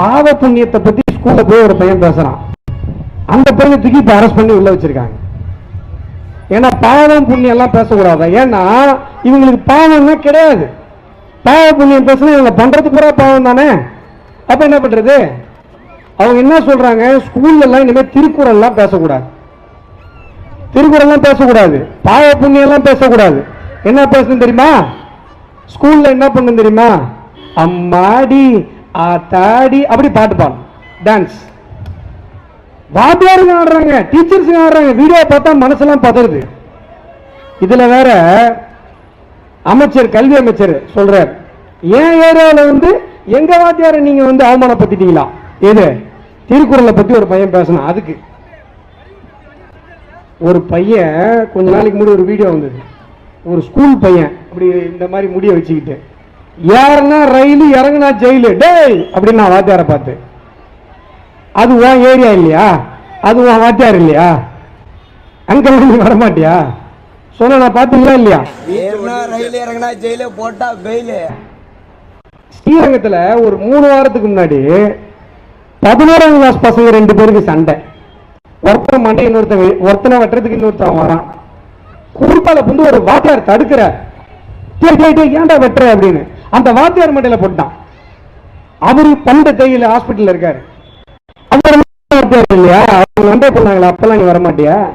பாவ புண்ணியத்தை பத்தி ஸ்கூல்ல போய் ஒரு பையன் பேசுறான். அந்த பையனை தூக்கி இப்ப அரெஸ்ட் பண்ணி உள்ள வச்சிருக்காங்க. ஏன்னா பாவம் புண்ணியம் எல்லாம் பேசக்கூடாது. ஏன்னா இவங்களுக்கு பாவம்னா கிடையாது. பாவ புண்ணியம் பேசுனா இவங்க பண்றது பூரா பாவம் தானே? அப்ப என்ன பண்றது? அவங்க என்ன சொல்றாங்க? ஸ்கூல்ல எல்லாம் இனிமேல் திருக்குறள் எல்லாம் பேசக்கூடாது. திருக்குறள் எல்லாம் பேசக்கூடாது. பாவ புண்ணியம் எல்லாம் பேசக்கூடாது. என்ன பேசணும் தெரியுமா? ஸ்கூல்ல என்ன பண்ணணும் தெரியுமா? அம்மாடி ஆத்தாடி அப்படி பாட்டு பாடும் டான்ஸ் வாத்தியாருங்க ஆடுறாங்க டீச்சர்ஸுங்க ஆடுறாங்க வீடியோ பார்த்தா மனசெல்லாம் பதறுது. இதுல வேற அமைச்சர் கல்வி அமைச்சர் சொல்றார். என் ஏரியாவில் வந்து எங்க வாத்தியாரை நீங்க வந்து அவமானப்படுத்திட்டீங்களா? எது? திருக்குறளை பத்தி ஒரு பையன் பேசணும் அதுக்கு. ஒரு பையன் கொஞ்ச நாளைக்கு முன்னாடி ஒரு வீடியோ வந்தது. ஒரு ஸ்கூல் பையன் அப்படி இந்த மாதிரி முடிய வச்சுக்கிட்டு. ஏறனா ரயில் இறங்குனா ஜெயிலு. டேய் அப்படின்னு நான் வாத்தியாரை பார்த்து. அது உன் ஏரியா இல்லையா? அது உன் வாத்தியார் இல்லையா? அங்க நீ வரமாட்டியா? சொன்ன நான் பார்த்தீங்களா இல்லையா? ரயில் இறங்கினா ஜெயில போட்டா பெயிலு. ஸ்ரீரங்கத்துல ஒரு மூணு வாரத்துக்கு முன்னாடி பதினோராம் கிளாஸ் பசங்க ரெண்டு பேருக்கு சண்டை. ஒருத்தன் மண்டை இன்னொருத்தன் ஒருத்தனை வெட்டுறதுக்கு இன்னொருத்தன் வரான். குறுப்பால புந்து ஒரு வாத்தியார் தடுக்கிற ஏன்டா வெட்டுற அப்படின்னு? அந்த வாத்தியார் மண்டையில போட்டான். அவரு பண்ட தேயில ஹாஸ்பிட்டல் இருக்காரு. அவர் வாத்தியார் இல்லையா? அவங்க மண்டை போனாங்களா? அப்பெல்லாம் நீ வரமாட்டியா?